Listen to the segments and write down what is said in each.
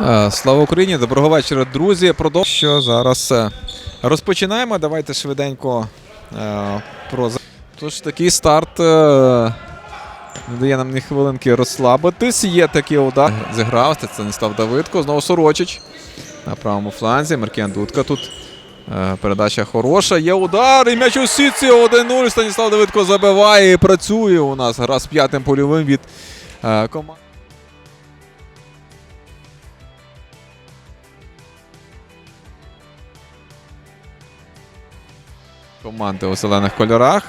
Е, Слава Україні! Доброго вечора, друзі. Продов... Що зараз е, розпочинаємо. Давайте швиденько е, про Тож такий старт не дає нам ні хвилинки розслабитись. Є такий удар. Зіграв Станіслав Давидко. Знову Сорочич на правому фланзі. Маркіян Дудка тут. Передача хороша. Є удар. І м'яч у сітці 1-0. Станіслав Давидко забиває і працює у нас. Гра з п'ятим польовим від команди. Команди у зелених кольорах.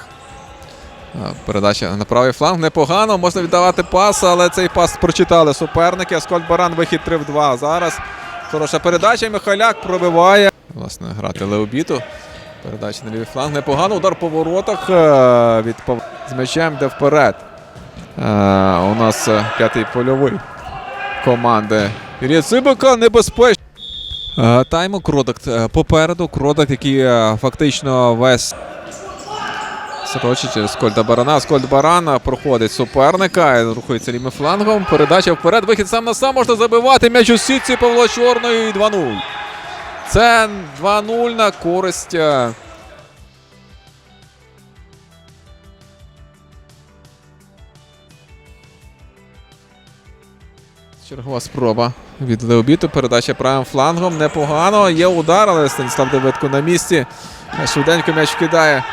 Е, Передача на правий фланг. Непогано. Можна віддавати пас, але цей пас прочитали суперники. Аскольд Баран вихід 3 в 2. Зараз хороша передача. Михайляк пробиває. Власне, грати Леобіту. Передача на лівий фланг. Непогано. Удар по воротах е, від з м'ячем йде вперед. Е, У нас п'ятий польовий команди. Юрія Цибика небезпечно. Е, Тайму Кродакт е, попереду. Кродакт, який е, фактично весь Сорочі Скольда Барана. Скольд Барана проходить суперника. Рухається лівим флангом. Передача вперед. Вихід сам на сам можна забивати. М'яч у сітці Павло Чорної і 2-0. Це 2-0 на користь. Чергова спроба від Леобіту. Передача правим флангом. Непогано. Є удар, але Станіслав Давидко на місці. Швиденько м'яч кидає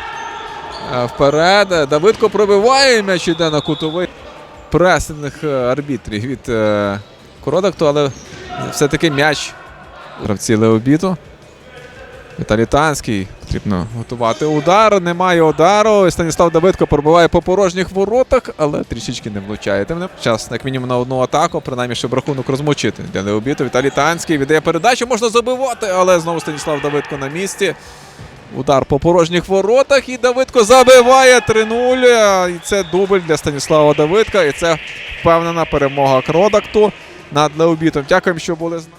е, вперед. Давидко пробиває. М'яч іде на кутовий пресинних е, арбітрів від е, Кородакту, але все-таки м'яч гравці Леобіту. Віталій Танський. Потрібно готувати удар. Немає удару. Станіслав Давидко пробиває по порожніх воротах, але трішечки не влучає. Тим не час, як мінімум, на одну атаку, принаймні, щоб рахунок розмочити. Для Леобіту Віталій Танський віддає передачу, можна забивати, але знову Станіслав Давидко на місці. Удар по порожніх воротах. І Давидко забиває 3-0. І це дубль для Станіслава Давидка. І це впевнена перемога Кродакту над Леобітом. Дякуємо, що були з нами.